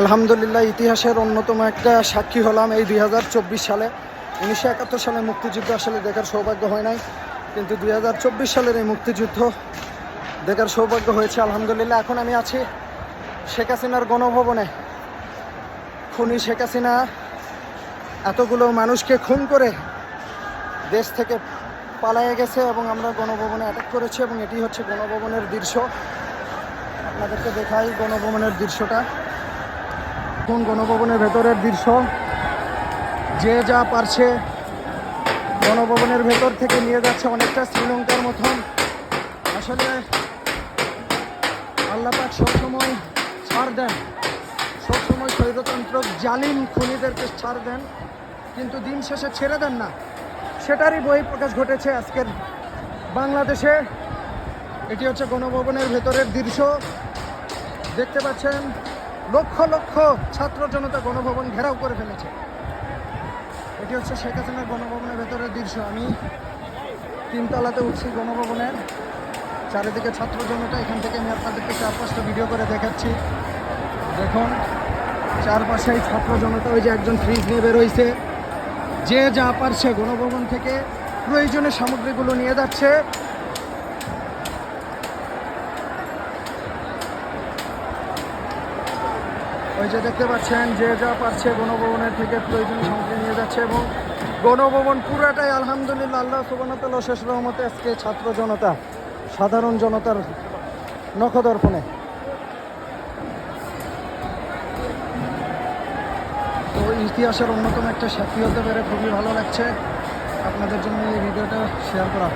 আলহামদুলিল্লাহ, ইতিহাসের অন্যতম একটা সাক্ষী হলাম এই দুই হাজার চব্বিশ সালে। উনিশশো একাত্তর সালে মুক্তিযুদ্ধ আসলে দেখার সৌভাগ্য হয় নাই, কিন্তু দুই হাজার চব্বিশ সালের এই মুক্তিযুদ্ধ দেখার সৌভাগ্য হয়েছে, আলহামদুলিল্লাহ। এখন আমি আছি শেখ হাসিনার গণভবনে। খুনি শেখ হাসিনা এতগুলো মানুষকে খুন করে দেশ থেকে পালায়ে গেছে এবং আমরা গণভবনে অ্যাটাক করেছি এবং এটি হচ্ছে গণভবনের দৃশ্য। আপনাদেরকে দেখাই গণভবনের দৃশ্যটা। কোন গণভবনের ভেতরের দৃশ্য। যে যা পারছে গণভবনের ভেতর থেকে নিয়ে যাচ্ছে অনেকটা শ্রীলঙ্কার মতন। আসলে আল্লাপাক সবসময় ছাড় দেন। সবসময় স্বৈরতন্ত্র জালিম খুনিদেরকে ছাড় দেন, কিন্তু দিন শেষে ছেড়ে দেন না। সেটারই বহিঃপ্রকাশ ঘটেছে আজকের বাংলাদেশে। এটি হচ্ছে গণভবনের ভেতরের দৃশ্য। দেখতে পাচ্ছেন লক্ষ লক্ষ ছাত্র জনতা গণভবন ঘেরাও করে ফেলেছে। এটি হচ্ছে শেখ হাসিনার গণভবনের ভেতরের দৃশ্য। আমি তিনতলাতে উঠছি গণভবনের। চারিদিকে ছাত্র জনতা, এখান থেকে আমি আপনাদেরকে চার পাঁচটা ভিডিও করে দেখাচ্ছি। দেখুন চারপাশেই ছাত্র জনতা, ওই যে একজন ফ্রিজ নিয়ে বেরোইছে। যে যা পারছে গণভবন থেকে প্রয়োজনীয় সামগ্রীগুলো নিয়ে যাচ্ছে। ওই যে দেখতে পাচ্ছেন, যে যা পারছে গণভবনের থেকে প্রয়োজনীয় সামগ্রী নিয়ে যাচ্ছে এবং গণভবন পুরাটাই আলহামদুলিল্লাহ, আল্লাহ সুবানতাল শেষ রহমতে আজকে ছাত্র জনতা, সাধারণ জনতার নখদর্পণে। তো ইতিহাসের অন্যতম একটা সাক্ষী হতে পেরে খুবই ভালো লাগছে। আপনাদের জন্য এই ভিডিওটা শেয়ার করা।